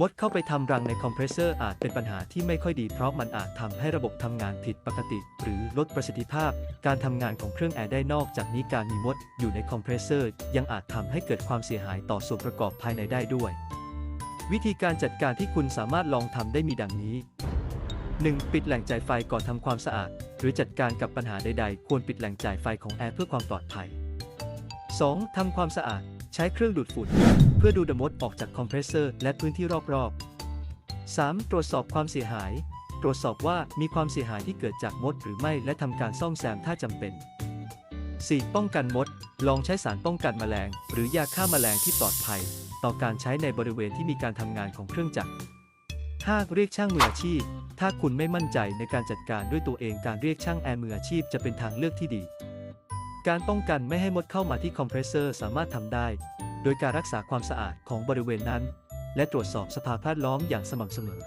มดเข้าไปทำรังในคอมเพรสเซอร์อาจเป็นปัญหาที่ไม่ค่อยดีเพราะมันอาจทำให้ระบบทำงานผิดปกติ หรือลดประสิทธิภาพ การทำงานของเครื่องแอร์ได้นอกจากนี้การมีมดอยู่ในคอมเพรสเซอร์ยังอาจทำให้เกิดความเสียหายต่อส่วนประกอบภายในได้ด้วย วิธีการจัดการที่คุณสามารถลองทำได้มีดังนี้ 1. ปิดแหล่งจ่ายไฟก่อนทำความสะอาด หรือจัดการกับปัญหาใดๆ ควรปิดแหล่งจ่ายไฟของแอร์เพื่อความปลอดภัย 2. ทำความสะอาด ช้เครื่องดูดฝุ่น เพื่อดูดมดออกจากคอมเพรสเซอร์และพื้นที่รอบๆ 3. ตรวจสอบความเสียหาย ตรวจสอบว่ามีความเสียหายที่เกิดจากมดหรือไม่และทำการซ่อมแซมถ้าจำเป็น 4. ป้องกันมด ลองใช้สารป้องกันแมลง หรือยาฆ่าแมลงที่ปลอดภัย ต่อการใช้ในบริเวณที่มีการทำงานของเครื่องจักร 5. เรียกช่างมืออาชีพ ถ้าคุณไม่มั่นใจในการจัดการด้วยตัวเองการเรียกช่างแอร์มืออาชีพจะเป็นทางเลือกที่ดี การป้องกันไม่ให้มดเข้ามาที่คอมเพรสเซอร์สามารถทำได้ โดยการรักษาความสะอาดของบริเวณนั้น และตรวจสอบสภาพแวดล้อมอย่างสม่ำเสมอ